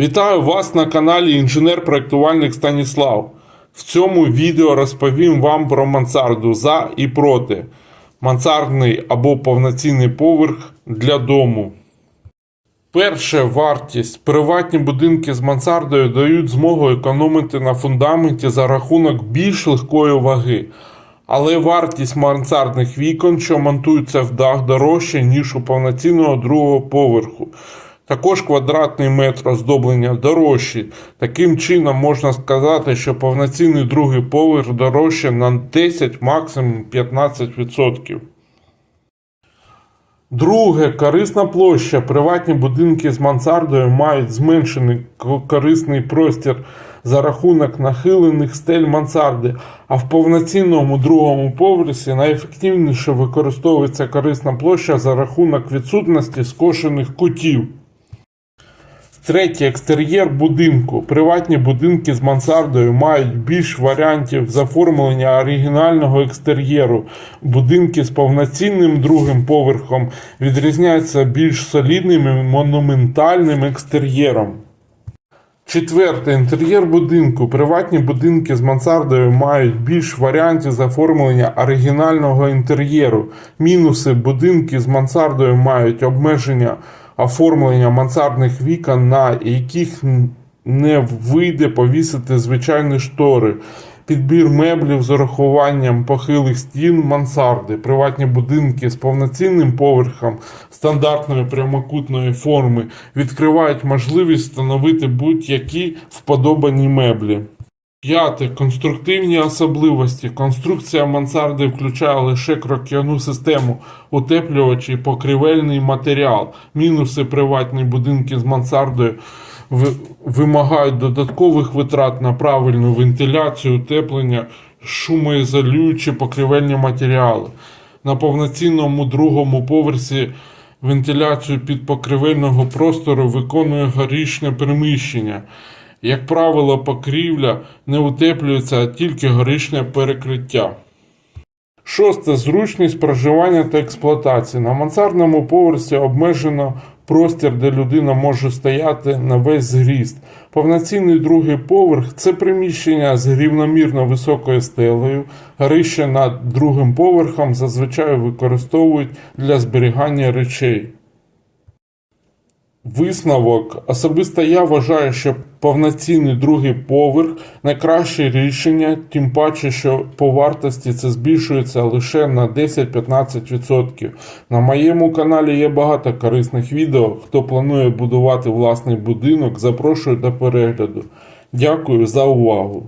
Вітаю вас на каналі інженер-проєктувальник Станіслав. В цьому відео розповім вам про мансарду за і проти. Мансардний або повноцінний поверх для дому. Перше вартість. Приватні будинки з мансардою дають змогу економити на фундаменті за рахунок більш легкої ваги. Але вартість мансардних вікон, що монтуються в дах, дорожче, ніж у повноцінного другого поверху. Також квадратний метр оздоблення дорожчий. Таким чином можна сказати, що повноцінний другий поверх дорожче на 10, максимум 15%. Друге, корисна площа. Приватні будинки з мансардою мають зменшений корисний простір за рахунок нахилених стель мансарди, а в повноцінному другому поверсі найефективніше використовується корисна площа за рахунок відсутності скошених кутів. Третє екстер'єр будинку. Приватні будинки з мансардою мають більш варіантів заформлення оригінального екстер'єру. Будинки з повноцінним другим поверхом відрізняються більш солідним і монументальним екстер'єром. Четверте, інтер'єр будинку. Приватні будинки з мансардою мають більш варіантів заформлення оригінального інтер'єру. Мінуси будинки з мансардою мають обмеження оформлення мансардних вікон, на яких не вийде повісити звичайні штори. Підбір меблів з урахуванням похилих стін мансарди, приватні будинки з повноцінним поверхом стандартної прямокутної форми відкривають можливість встановити будь-які вподобані меблі. П'яте. Конструктивні особливості. Конструкція мансарди включає лише крок'яну систему, утеплювач і покрівельний матеріал. Мінуси приватні будинки з мансардою вимагають додаткових витрат на правильну вентиляцію, утеплення, шумоізолюючі покрівельні матеріали. На повноцінному другому поверсі вентиляцію підпокривельного простору виконує горішнє приміщення. Як правило, покрівля не утеплюється, а тільки горішнє перекриття. Шосте. Зручність проживання та експлуатації. На мансардному поверсі обмежено простір, де людина може стояти на весь зріст. Повноцінний другий поверх це приміщення з рівномірно високою стелею. Горище над другим поверхом зазвичай використовують для зберігання речей. Висновок. Особисто я вважаю, що повноцінний другий поверх найкраще рішення, тим паче, що по вартості це збільшується лише на 10-15%. На моєму каналі є багато корисних відео. Хто планує будувати власний будинок, запрошую до перегляду. Дякую за увагу.